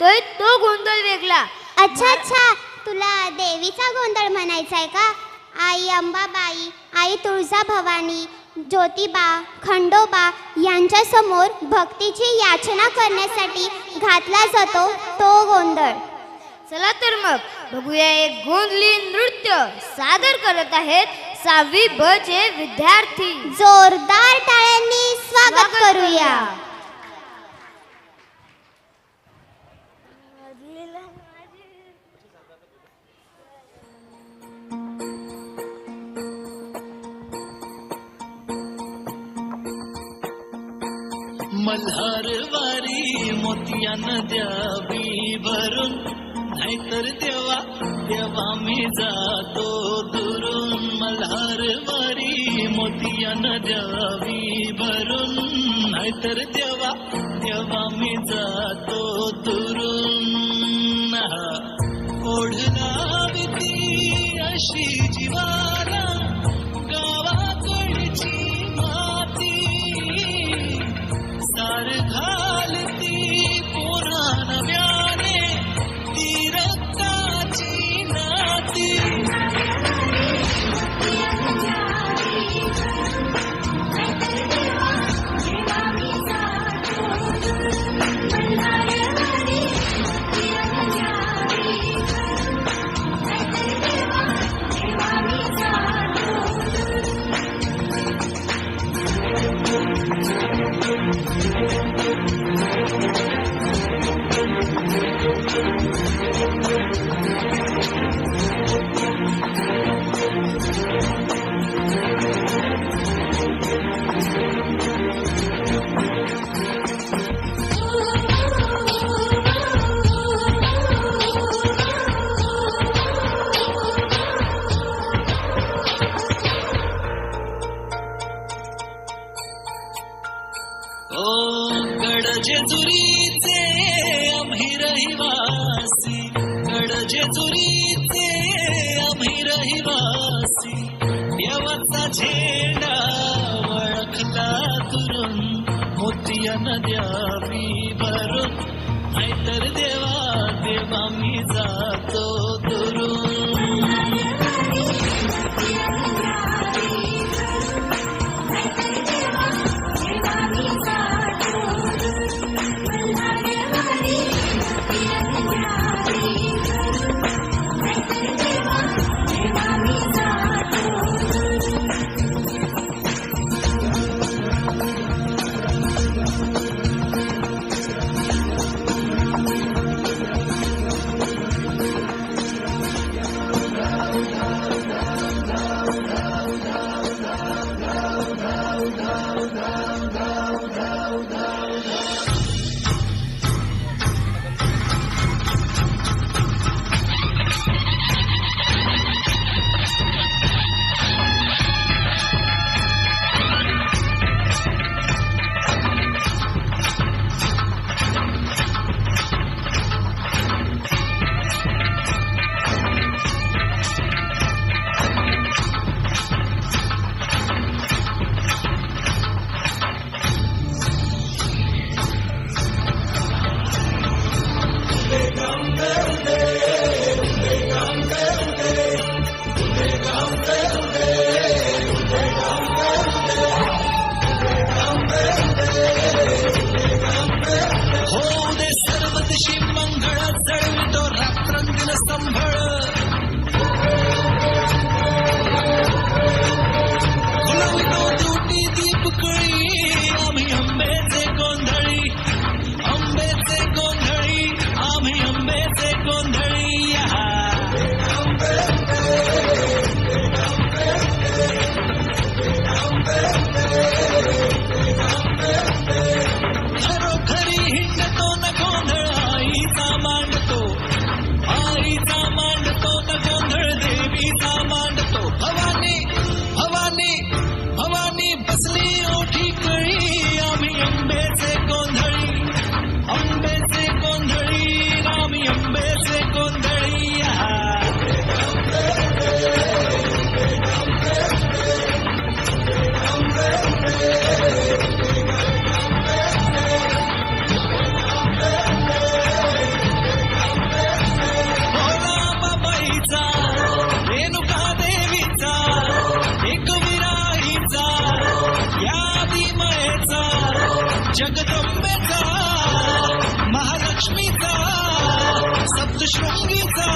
तो तो गोंधळ वेगळा. अच्छा अच्छा. तुला देवीचा गोंधळ म्हणायचा आहे का? आई अंबाबाई आई तुळजा भवानी ज्योतिबा खंडोबा यांच्या समोर भक्तीची याचना करण्यासाठी घातला जातो तो गोंधळ. चला तर मग बघूया एक गोंधली नृत्य सादर करत आहेत सहावी ब चे विद्यार्थी. जोरदार टाळ्यांनी स्वागत करूया. मल्हार वारी मोतिया नद्यावी भरून नाहीतर देवा देवा मी जातो दुरून. मल्हारवारी मोतिया नद्यावी भरून नाहीतर देवा देवा मी जातो दुरून. ओढला ओ गड जेजुरीचे आम्ही रहिवासी. गड जेजुरीचे आम्ही रहिवासी. देवाचा झेंडा वळखला दुरून मोतिया नद्यावी भरून. नाहीतर देवा देवा मी जा Lord. या विमयेचा जगदंबेचा महालक्ष्मीचा सप्तशृंगीचा